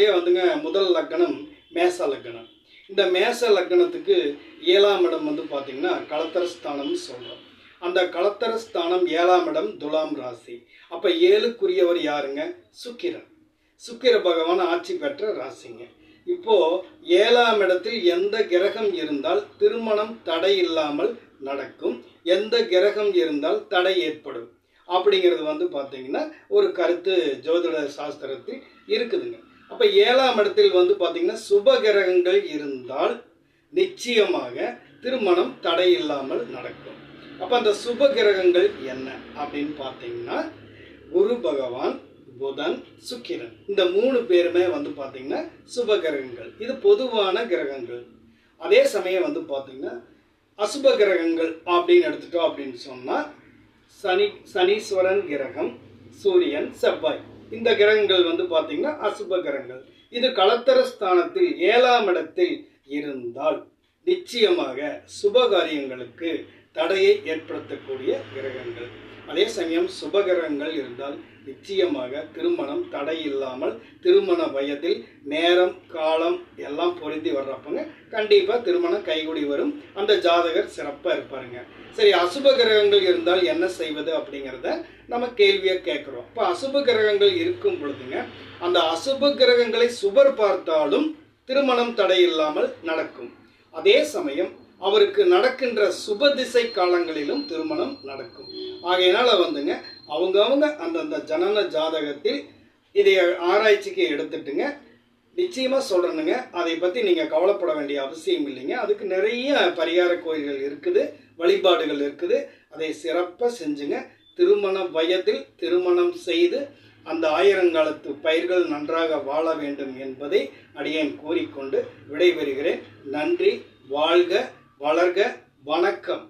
லக்னத்திலேயே வந்துங்க முதல் லக்னம் மேச லக்னம் இந்த மேச லக்னத்துக்கு ஏழாம் இடம் வந்து பார்த்தீங்கன்னா களத்தர ஸ்தானம்னு சொல்கிறோம் அந்த களத்தர ஸ்தானம் ஏழாம் இடம் துலாம் ராசி. அப்போ ஏழுக்குரியவர் யாருங்க? சுக்கிரன். சுக்கிர பகவான் ஆட்சி பெற்ற ராசிங்க. இப்போ ஏழாம் இடத்தில் எந்த கிரகம் இருந்தால் திருமணம் தடை இல்லாமல் நடக்கும். எந்த கிரகம் இருந்தால் தடை ஏற்படும். அப்படிங்கிறது வந்து பார்த்தீங்கன்னா ஒரு கருத்து ஜோதிட சாஸ்திரத்தில் இருக்குதுங்க. அப்போ ஏழாம் இடத்தில் வந்து பார்த்திங்கன்னா சுப கிரகங்கள் இருந்தால் நிச்சயமாக திருமணம் தடை இல்லாமல் நடக்கும். அப்போ அந்த சுப கிரகங்கள் என்ன அப்படின்னு பார்த்தீங்கன்னா குரு பகவான் புதன் சுக்கிரன். இந்த மூணு பேருமே வந்து பார்த்தீங்கன்னா சுப கிரகங்கள் இது பொதுவான கிரகங்கள். அதே சமயம் வந்து பார்த்தீங்கன்னா அசுப கிரகங்கள் அப்படின்னு எடுத்துட்டோம் அப்படின்னு சொன்னால் சனி சனீஸ்வரன் கிரகம் சூரியன் செவ்வாய். இந்த கிரகங்கள் வந்து பார்த்தீங்கன்னா அசுப கிரகங்கள். இது கலத்தர ஸ்தானத்தில் ஏழாம் இடத்தில் இருந்தால் நிச்சயமாக சுபகாரியங்களுக்கு தடையை ஏற்படுத்தக்கூடிய கிரகங்கள். அதே சமயம் சுபகிரகங்கள் இருந்தால் நிச்சயமாக திருமணம் தடை இல்லாமல் திருமண வயதில் நேரம் காலம் எல்லாம் பொருந்தி வர்றப்பங்க கண்டிப்பாக திருமணம் கைகூடி வரும். அந்த ஜாதகர் சிறப்பாக இருப்பாருங்க. சரி அசுப கிரகங்கள் இருந்தால் என்ன செய்வது அப்படிங்கிறத நம்ம கேள்வியாக கேட்குறோம் இப்போ அசுப கிரகங்கள் இருக்கும் பொழுதுங்க அந்த அசுப கிரகங்களை சுபர் பார்த்தாலும் திருமணம் தடை இல்லாமல் நடக்கும். அதே சமயம் அவருக்கு நடக்கின்ற சுப திசை காலங்களிலும் திருமணம் நடக்கும். ஆகையினால வந்துங்க அவங்கவுங்க அந்தந்த ஜனன ஜாதகத்தில் இதை ஆராய்ச்சிக்கு எடுத்துட்டுங்க நிச்சயமாக சொல்கிறேனுங்க அதை பற்றி நீங்கள் கவலைப்பட வேண்டிய அவசியம் இல்லைங்க. அதுக்கு நிறைய பரிகார கோயில்கள் இருக்குது வழிபாடுகள் இருக்குது. அதை சிறப்பாக செஞ்சுங்க. திருமண வயதில் திருமணம் செய்து அந்த ஆயிரங்காலத்து பயிர்கள் நன்றாக வாழ வேண்டும் என்பதை அடியேன் கூறிக்கொண்டு விடைபெறுகிறேன். நன்றி வாழ்க வளர்க வணக்கம்.